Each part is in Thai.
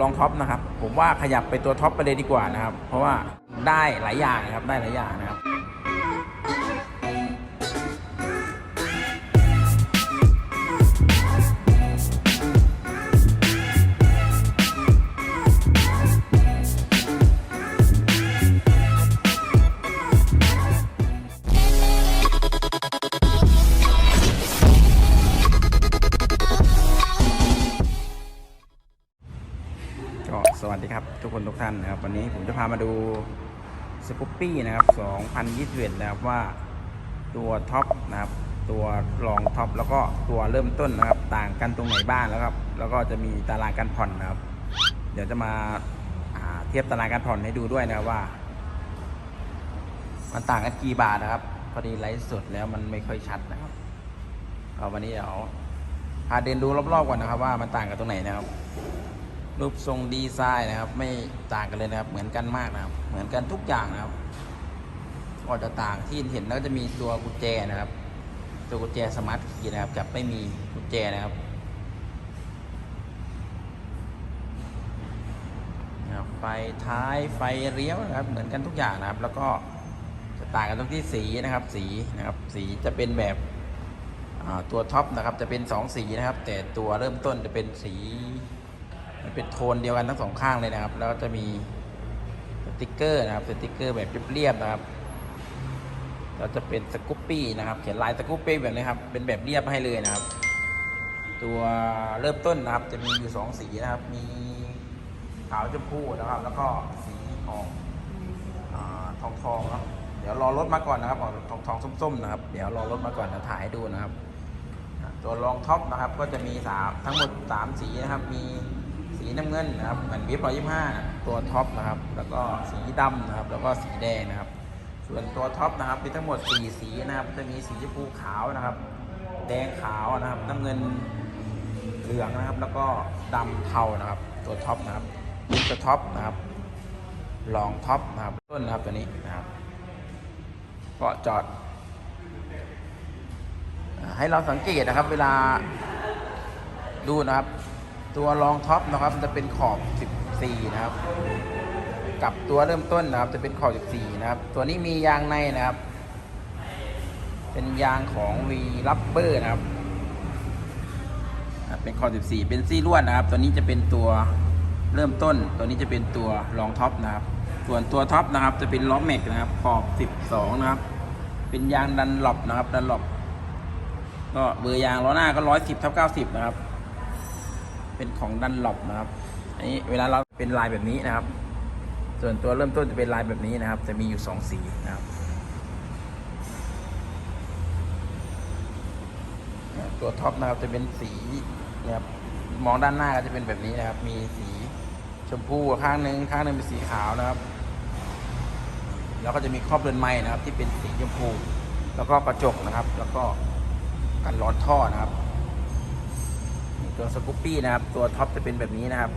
ลองท็อปนะครับ ผมว่าขยับไปตัวท็อปไปเลยดีกว่านะครับ เพราะว่าได้หลายอย่างนะครับ ได้หลายอย่างนะครับ กท่านนะครับ วันนี้ผมจะพามาดูสกูปปี้นะครับ2021นะครับว่าตัวท็อปนะครับ ตัวรองท็อปแล้วก็ตัวเริ่มต้นนะครับ ต่างกันตรงไหนบ้างแล้วครับ แล้วก็จะมีตารางการผ่อนนะครับ เดี๋ยวจะมาาเทียบตารางการผ่อนให้ดูด้วยนะครับว่า มันต่างกันกี่บาทนะครับ พอดีไลฟ์สดแล้วมันไม่ค่อยชัดนะครับเอาวันนี้เดี๋ยวพาเดินดูรอบๆก่อนนะครับ ว่ามันต่างกันตรงไหนนะครับ รูปทรงดีไซน์นะครับ ไม่ต่างกันเลยนะครับ เหมือนกันมากนะครับ เหมือนกันทุกอย่างนะครับก็จะต่างที่เห็นแล้วจะมีตัวกุญแจนะครับ ตัวกุญแจสมาร์ทคีย์นะครับกับไม่มีกุญแจนะครับไฟท้ายไฟเลี้ยวนะครับ เหมือนกันทุกอย่างนะครับ แล้วก็จะต่างกันตรงที่สีนะครับ สีนะครับ สีจะเป็นแบบตัวท็อปนะครับ จะเป็นสองสีนะครับ แต่ตัวเริ่มต้นจะเป็นสี มันเป็นโทนเดียวกันทั้งสองข้างเลยนะครับ แล้วก็จะมีสติกเกอร์นะครับสติกเกอร์แบบเรียบๆนะครับแล้วจะเป็นสกูปปี้นะครับ เขียนลายสกูปปี้แบบนี้ครับ เป็นแบบเรียบให้เลยนะครับ ตัวเริ่มต้นนะครับ จะมีอยู่สองสีนะครับ มีขาวชมพูนะครับ แล้วก็สีออกอทองทองเนาะเดี๋ยวรอรถมาก่อนนะครับออกทองทองส้มๆนะครับ เดี๋ยวรอรถมาก่อนจะถ่ายดูนะครับ ตัวรองท็อปนะครับ ก็จะมีสามทั้งหมด3สีนะครับ มี สีน้ำเงินนะครับเหมือนวิบร้อยยี่ห้าตัวท็อปนะครับ แล้วก็สีดำนะครับ แล้วก็สีแดงนะครับ ส่วนตัวท็อปนะครับมีทั้งหมด 4 สีนะครับ จะมีสีชมพูขาวนะครับ แดงขาวนะครับ น้ำเงินเหลืองนะครับ แล้วก็ดำเทานะครับ ตัวท็อปนะครับตัวท็อปนะครับลองท็อปนะครับต้นนะครับตัวนี้นะครับก็จอด ให้เราสังเกตนะครับ เวลาดูนะครับ ตัวรองท็อปนะครับมันจะเป็นขอบ 14 นะครับ กับตัวเริ่มต้นนะครับ จะเป็นขอบ 14 นะครับ ตัวนี้มียางในนะครับ เป็นยางของ V Rubber นะครับ เป็นขอบ 14 เป็นซี่ลวดนะครับ ตัวนี้จะเป็นตัวเริ่มต้น ตัวนี้จะเป็นตัวรองท็อปนะครับ ส่วนตัวท็อปนะครับ จะเป็นล้อแม็กนะครับ ขอบ 12 นะครับ เป็นยางดันหลบนะครับ ดันหลบก็เบอร์ยางล้อหน้าก็ร้อยสิบทับเก้าสิบนะครับ เป็นของดันหลบนะครับอันนี้เวลาเราเป็นลายแบบนี้นะครับ ส่วนตัวเริ่มต้นจะเป็นลายแบบนี้นะครับ จะมีอยู่สองสีนะครับตัวท็อปนะครับจะเป็นสีนะครับมองด้านหน้าก็จะเป็นแบบนี้นะครับ มีสีชมพูข้างหนึ่งข้างหนึ่งเป็นสีขาวนะครับ แล้วก็จะมีครอบเรือนไม้นะครับ ที่เป็นสีชมพู แล้วก็กระจกนะครับ แล้วก็กันร้อนท่อนะครับ ตัวสกูปปี้นะครับ ตัวท็อปจะเป็นแบบนี้นะครับ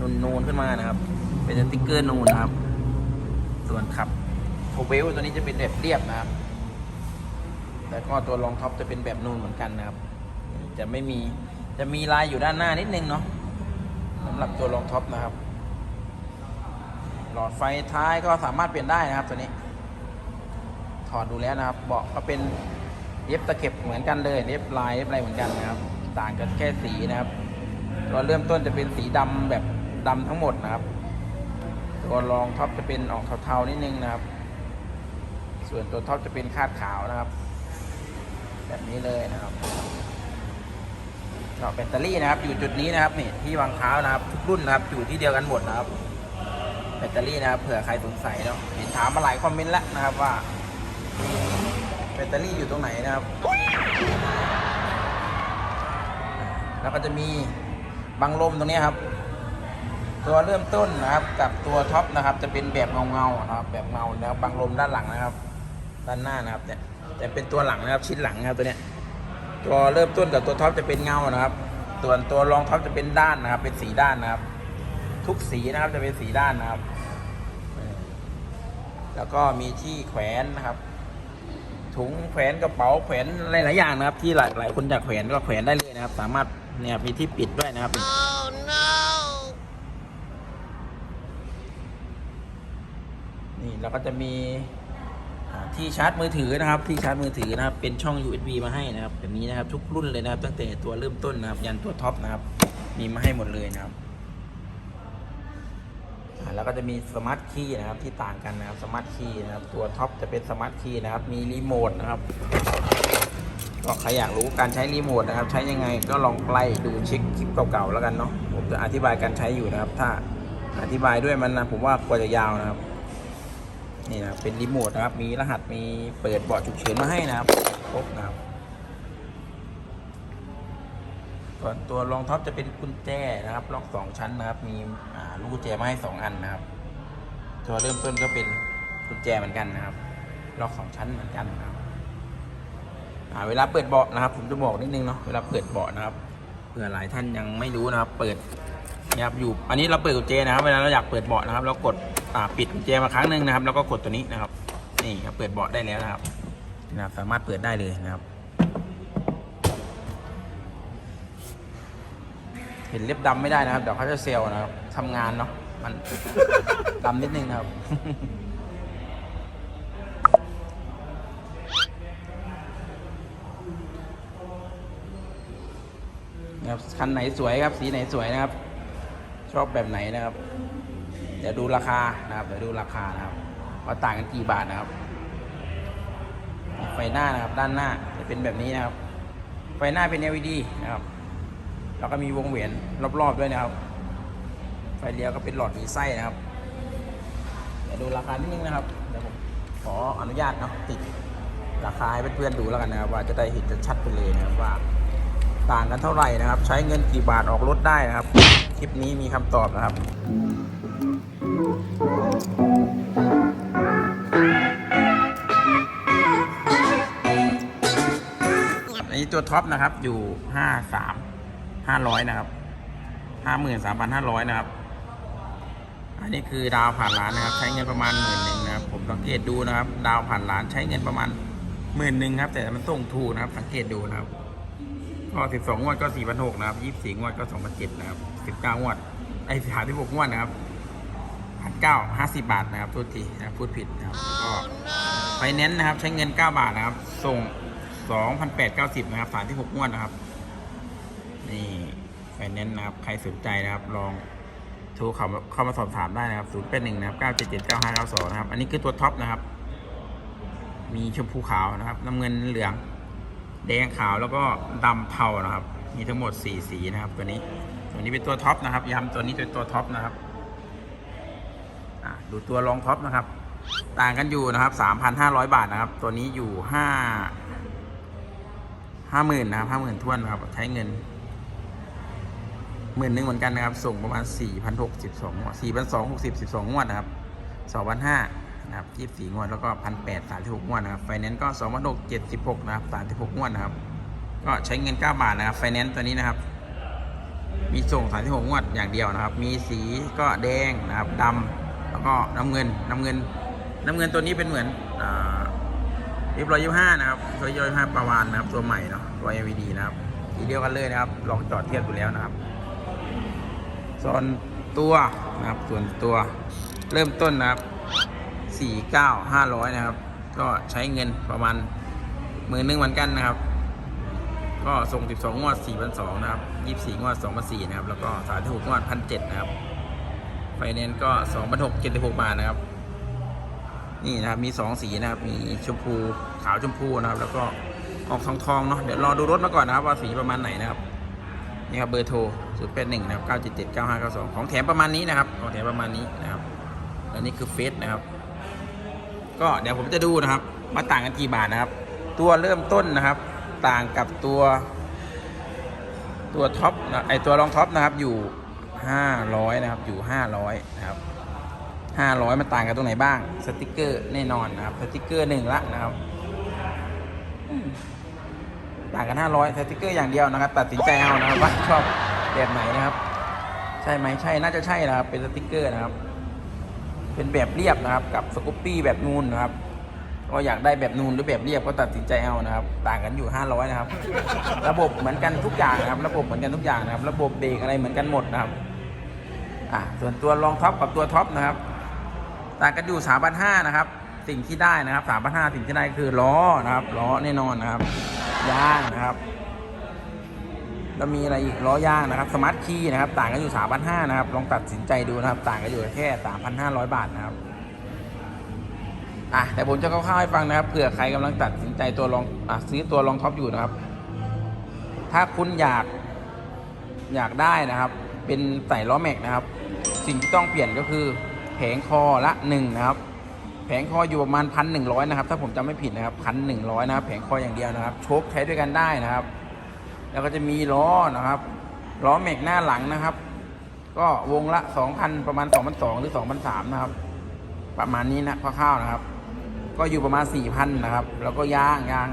นูนนูนๆขึ้นมานะครับ เป็นสติ๊กเกอร์นูนนะครับ ส่วนขับโทเวลตัวนี้จะเป็นแบบเรียบนะครับ แล้วก็ตัวรองท็อปจะเป็นแบบนูนเหมือนกันนะครับ จะไม่มี จะมีลายอยู่ด้านหน้านิดนึงเนาะสำหรับตัวรองท็อปนะครับ หลอดไฟท้ายก็สามารถเปลี่ยนได้นะครับตัวนี้ ถอดดูแล้วนะครับ เบาะก็เป็นเย็บตะเข็บเหมือนกันเลย เย็บลายเย็บอะไรเหมือนกันนะครับ ต่างกันแค่สีนะครับ ตัวเริ่มต้นจะเป็นสีดำแบบดำทั้งหมดนะครับ ตัวรองท็อปจะเป็นออกเทาๆนิดนึงนะครับ ส่วนตัวท็อปจะเป็นคาดขาวนะครับ แบบนี้เลยนะครับแบตเตอรี่นะครับ อยู่จุดนี้นะครับนี่ที่วางเท้านะครับทุกรุ่นนะครับอยู่ที่เดียวกันหมดนะครับแบตเตอรี่นะครับเผื่อใครสงสัยเนาะเห็นถามมาหลายคอมเมนต์แล้วนะครับว่าแบตเตอรี่อยู่ตรงไหนนะครับ แล้วก็จะมีบังลมตรงนี้ครับ ตัวเริ่มต้นนะครับกับตัวท็อปนะครับ จะเป็นแบบเงาเงานะครับแบบเงาแล้วบังลมด้านหลังนะครับ ด้านหน้านะครับเนี่ยจะเป็นตัวหลังนะครับชิ้นหลังนะครับตัวเนี้ยตัวเริ่มต้นกับตัวท็อปจะเป็นเงานะครับส่วนตัวรองท็อปจะเป็นด้านนะครับ เป็นสีด้านนะครับ ทุกสีนะครับจะเป็นสีด้านนะครับ แล้วก็มีที่แขวนนะครับ ถุงแขวนกระเป๋าแขวนหลายๆอย่างนะครับ ที่หลายหลายคนอยากแขวนก็แขวนได้เลยนะครับ สามารถเนี่ยมีที่ปิดด้วยนะครับ oh, no. นี่เราก็จะมีที่ชาร์จมือถือนะครับ ที่ชาร์จมือถือนะครับ เป็นช่อง USB มาให้นะครับแบบนี้นะครับ ทุกรุ่นเลยนะครับ ตั้งแต่ตัวเริ่มต้นนะครับ ยันตัวท็อปนะครับ มีมาให้หมดเลยนะครับ แล้วก็จะมีสมาร์ทคีย์นะครับที่ต่างกันนะครับสมาร์ทคีย์นะครับตัวท็อปจะเป็นสมาร์ทคีย์นะครับมีรีโมทนะครับก็ใครอยากรู้การใช้รีโมทนะครับ ใช้ยังไงก็ลองไล่ดูเช็คคลิปเก่าๆแล้วกันเนาะผมจะอธิบายการใช้อยู่นะครับ ถ้าอธิบายด้วยมันนะผมว่ากว่าจะยาวนะครับนี่นะเป็นรีโมทนะครับ มีรหัสมีเปิดเบาะฉุกเฉินมาให้นะครับครบนะครับ ส่วนตัวรองท็อปจะเป็นกุญแจนะครับ ล็อกสองชั้นนะครับ มีลูกกุญแจมาให้สองอันนะครับ ตัวเริ่มต้นก็เป็นกุญแจเหมือนกันนะครับ ล็อกสองชั้นเหมือนกันนะครับเวลาเปิดเบาะนะครับ ผมจะบอกนิดนึงเนาะเวลาเปิดเบาะนะครับเผื่อหลายท่านยังไม่รู้นะครับ เปิดนะครับอยู่ อันนี้เราเปิดกุญแจนะครับ เวลาเราอยากเปิดเบาะนะครับเรากดปิดกุญแจมาครั้งหนึ่งนะครับ แล้วก็กดตัวนี้นะครับ นี่ครับเปิดเบาะได้แล้วนะครับนะครับสามารถเปิดได้เลยนะครับ เห็นเล็บดำไม่ได้นะครับ เดี๋ยวเขาจะเซลล์นะครับทำงานเนาะมัน ดำนิดนึงนะครับ นะครับคันไหนสวยครับ สีไหนสวยนะครับ ชอบแบบไหนนะครับ เดี๋ยวดูราคานะครับ เดี๋ยวดูราคานะครับว่าต่างกันกี่บาทนะครับ ไฟหน้านะครับ ด้านหน้าจะเป็นแบบนี้นะครับ ไฟหน้าเป็น LED นะครับ แล้วก็มีวงเวียนรอบๆด้วยนะครับ ไฟเลี้ยวก็เป็นหลอดมีไส้นะครับ เดี๋ยวดูราคานิดนึงนะครับ เดี๋ยวผมขออนุญาตเนาะติดราคาให้เพื่อนๆดูแล้วกันนะครับ ว่าจะได้เห็นจะชัดไปเลยนะครับว่าต่างกันเท่าไหร่นะครับ ใช้เงินกี่บาทออกรถได้นะครับ คลิปนี้มีคำตอบนะครับอันนี้ตัวท็อปนะครับอยู่ห้าสาม ห้าร้อยนะครับห้าหมื่นสามพันห้าร้อยนะครับ อันนี้คือดาวผ่านล้านนะครับ ใช้เงินประมาณหมื่นหนึ่งนะครับ ผมสังเกตดูนะครับ ดาวผ่านล้านใช้เงินประมาณหมื่นหนึ่งครับ แต่มันส่งถูกนะครับ สังเกตดูนะครับก็สิบสองงวดก็สี่พันหกนะครับยี่สิบสี่งวดก็สองพันเจ็ดนะครับสิบเก้างวดไอ้สามที่หกงวดนะครับพันเก้าห้าสิบบาทนะครับพูดทีนะพูดผิดนะครับก็ไฟแนนซ์นะครับ ใช้เงินเก้าบาทนะครับ ส่งสองพันแปดเก้าสิบนะครับสามที่หกงวดนะครับ นี่ไฟแนนซ์นะครับ ใครสนใจนะครับ ลองโทรเข้ามาเข้ามาสอบถามได้นะครับศูนย์เป็นหนึ่งนะครับเก้าเจ็ดเจ็ดเก้าห้าเก้าสองนะครับ อันนี้คือตัวท็อปนะครับ มีชมพูขาวนะครับ น้ำเงินเหลือง แดงขาวแล้วก็ดำเทานะครับ มีทั้งหมด4สีนะครับ ตัวนี้ ตัวนี้เป็นตัวท็อปนะครับย้ำตัวนี้เป็นตัวท็อปนะครับดูตัวรองท็อปนะครับ ต่างกันอยู่นะครับ3,500บาทนะครับ ตัวนี้อยู่5 50,000นนะครับ50,000ท้วนนะครับ ใช้เงิน หมื่นหนึ่งเหมือนกันนะครับ ส่งประมาณ4,612งวด4,260 12งหกสิบสิบสองงวดนะครับ2,500นห้านะครับ24งวดแล้วก็1,800 36งวดนะครับไฟแนนซ์ก็2,600 76นะครับ36งวดนะครับ ก็ใช้เงิน9บาทนะครับไฟแนนซ์ตัวนี้นะครับ มีส่ง36งวดอย่างเดียวนะครับ มีสีก็แดงนะครับดำแล้วก็น้ำเงินน้ำเงิน น้ำเงินตัวนี้เป็นเหมือนอ่าริบร้อยยี่ห้านะครับร้อยยี่ห้าประวานนะครับ ตัวใหม่เนาะตัว LED นะครับสีเดียวกันเลยนะครับ ลองจอดเทียบดูแล้วนะครับ ส่วนตัวนะครับส่วนตัวเริ่มต้นนะครับสี่เก้าห้าร้อยนะครับ ก็ใช้เงินประมาณหมื่นหนึ่งเหมือนกันนะครับ ก็ส่ง 12 งวด 4,200นะครับ 24 งวด 2,400นะครับ แล้วก็ 36 งวด 1,700นะครับ ไฟแนนซ์ก็ 2,676 บาทนะครับ นี่นะครับ มี 2 สีนะครับ มีชมพู ขาวชมพูนะครับ แล้วก็ออกทองทองๆเนาะ เดี๋ยวรอดูรถมาก่อนนะครับ ว่าสีประมาณไหนนะครับ นี่ครับเบอร์โทร0 8 1นะครับ977 9592ของแถมประมาณนี้นะครับของแถมประมาณนี้นะครับและนี่คือเฟซนะครับ ก็เดี๋ยวผมจะดูนะครับว่าต่างกันกี่บาทนะครับ ตัวเริ่มต้นนะครับ ต่างกับตัว ตัวท็อปนะไอตัวรองท็อปนะครับอยู่500นะครับอยู่500นะครับ500มันต่างกันตรงไหนบ้าง สติกเกอร์แน่นอนนะครับ สติกเกอร์หนึ่งละนะครับ ต่างกัน 500สติกเกอร์อย่างเดียวนะครับ ตัดสินใจเอานะครับว่าชอบแบบไหนนะครับ ใช่ไหมใช่น่าจะใช่นะครับ เป็นสติกเกอร์นะครับ เป็นแบบเรียบนะครับ กับสกูปปี้แบบนูนนะครับก็อยากได้แบบนูนหรือแบบเรียบก็ตัดสินใจเอานะครับ ต่างกันอยู่ 500 นะครับ ระบบเหมือนกันทุกอย่างนะครับ ระบบเหมือนกันทุกอย่างนะครับ ระบบเบรกอะไรเหมือนกันหมดนะครับอะส่วนตัวรองท็อปกับตัวท็อปนะครับ ต่างกันอยู่ 3 5 0 0 นะครับ สิ่งที่ได้นะครับ 3 5 0 0 สิ่งที่ได้คือล้อนะครับ ล้อแน่นอนนะครับ ยางนะครับ แล้วมีอะไรอีกล้อย่างนะครับสมาร์ทคีย์นะครับ ต่างกันอยู่3 5 0 0นะครับ ลองตัดสินใจดูนะครับ ต่างกันอยู่แค่ 3,500 บาทนะครับอะแต่ผมจะคร่าวๆให้ฟังนะครับเผื่อใครกำลังตัดสินใจตัวรองอะซื้อตัวรองท็อปอยู่นะครับ ถ้าคุณอยากอยากได้นะครับ เป็นใส่ล้อแม็กนะครับ สิ่งที่ต้องเปลี่ยนก็คือแผงคอละหนึ่งนะครับ แผงคออยู่ประมาณพันหนึ่งร้อยนะครับ ถ้าผมจำไม่ผิดนะครับพันหนึ่งร้อยนะครับ แผงคออย่างเดียวนะครับ โชคใช้ด้วยกันได้นะครับ แล้วก็จะมีล้อนะครับ ล้อแม็กหน้าหลังนะครับ ก็วงละสองพันประมาณสองพันสองหรือสองพันสามนะครับ ประมาณนี้นะคร่าวๆนะครับ ก็อยู่ประมาณสี่พันนะครับ แล้วก็ยางยาง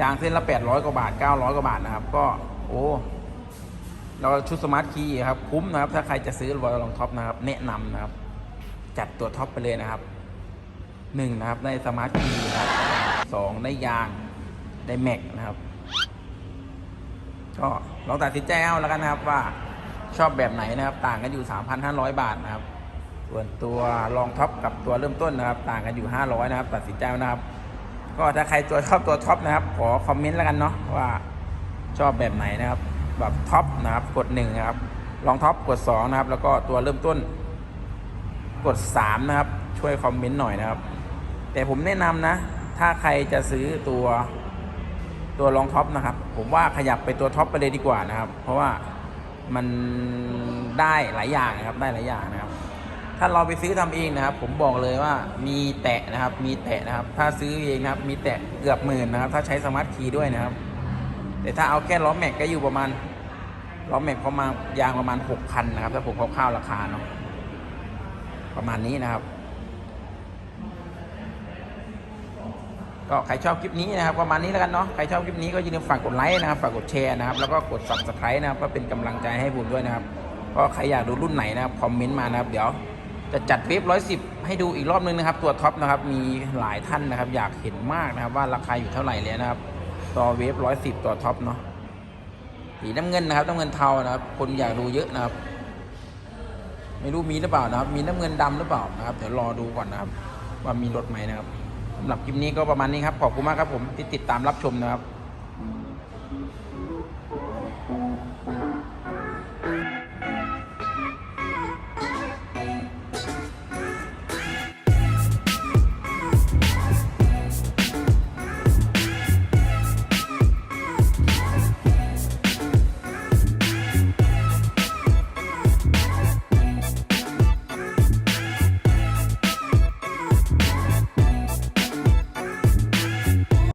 ยางเส้นละแปดร้อยกว่าบาทเก้าร้อยกว่าบาทนะครับ ก็โอ้เราชุดสมาร์ทคีย์ครับคุ้มนะครับ ถ้าใครจะซื้อรอยรองท็อปนะครับ แนะนำนะครับ จัดตัวท็อปไปเลยนะครับ หนึ่งนะครับได้สมาร์ทคีย์นะครับสองได้ยางได้แม็กนะครับ ก็ลองตัดสินใจเอาแล้วกันนะครับว่าชอบแบบไหนนะครับ ต่างกันอยู่ 3,500 บาทนะครับ ส่วนตัวรองท็อปกับตัวเริ่มต้นนะครับ ต่างกันอยู่ 500 นะครับ ตัดสินใจเอานะครับ ก็ถ้าใครตัวชอบตัวท็อปนะครับ ขอคอมเมนต์แล้วกันเนาะว่าชอบแบบไหนนะครับ แบบท็อปนะครับกด1นะครับรองท็อปกด2นะครับ แล้วก็ตัวเริ่มต้น กด3นะครับ ช่วยคอมเมนต์หน่อยนะครับ แต่ผมแนะนำนะ ถ้าใครจะซื้อตัวตัวรองท็อปนะครับ ผมว่าขยับไปตัวท็อปไปเลยดีกว่านะครับ เพราะว่ามันได้หลายอย่างนะครับได้หลายอย่างนะครับ ถ้าเราไปซื้อทำเองนะครับ ผมบอกเลยว่ามีแตะนะครับ มีแตะนะครับ ถ้าซื้อเองนะครับ มีแตะเกือบหมื่นนะครับ ถ้าใช้สมาร์ทคีย์ด้วยนะครับ แต่ถ้าเอาแค่ล้อแม็กก็อยู่ประมาณล้อแม็กประมาณยางประมาณหกพันนะครับถ้าผมคร่าวๆราคาเนาะประมาณนี้นะครับ ก็ใครชอบคลิปนี้นะครับประมาณนี้แล้วกันเนาะใครชอบคลิปนี้ก็อย่าลืมฝากกดไลค์นะครับฝากกดแชร์นะครับแล้วก็กด subscribe นะครับก็เป็นกำลังใจให้ผมด้วยนะครับก็ใครอยากดูรุ่นไหนนะครับคอมเมนต์มานะครับ เดี๋ยวจะจัดเวฟร้อยสิบให้ดูอีกรอบนึงนะครับ ตัวท็อปนะครับมีหลายท่านนะครับ อยากเห็นมากนะครับว่าราคาอยู่เท่าไหร่เลยนะครับตัวเวฟร้อยสิบตัวท็อปเนาะสีน้ำเงินนะครับน้ำเงินเทานะครับ คนอยากดูเยอะนะครับ ไม่รู้มีหรือเปล่านะครับ มีน้ำเงินดำหรือเปล่านะครับเดี๋ยวรอดูก่อนนะครับ ว่ามีรถไหมนะครับ สำหรับคลิปนี้ก็ประมาณนี้ครับ ขอบคุณมากครับผมที่ติดตามรับชมนะครับ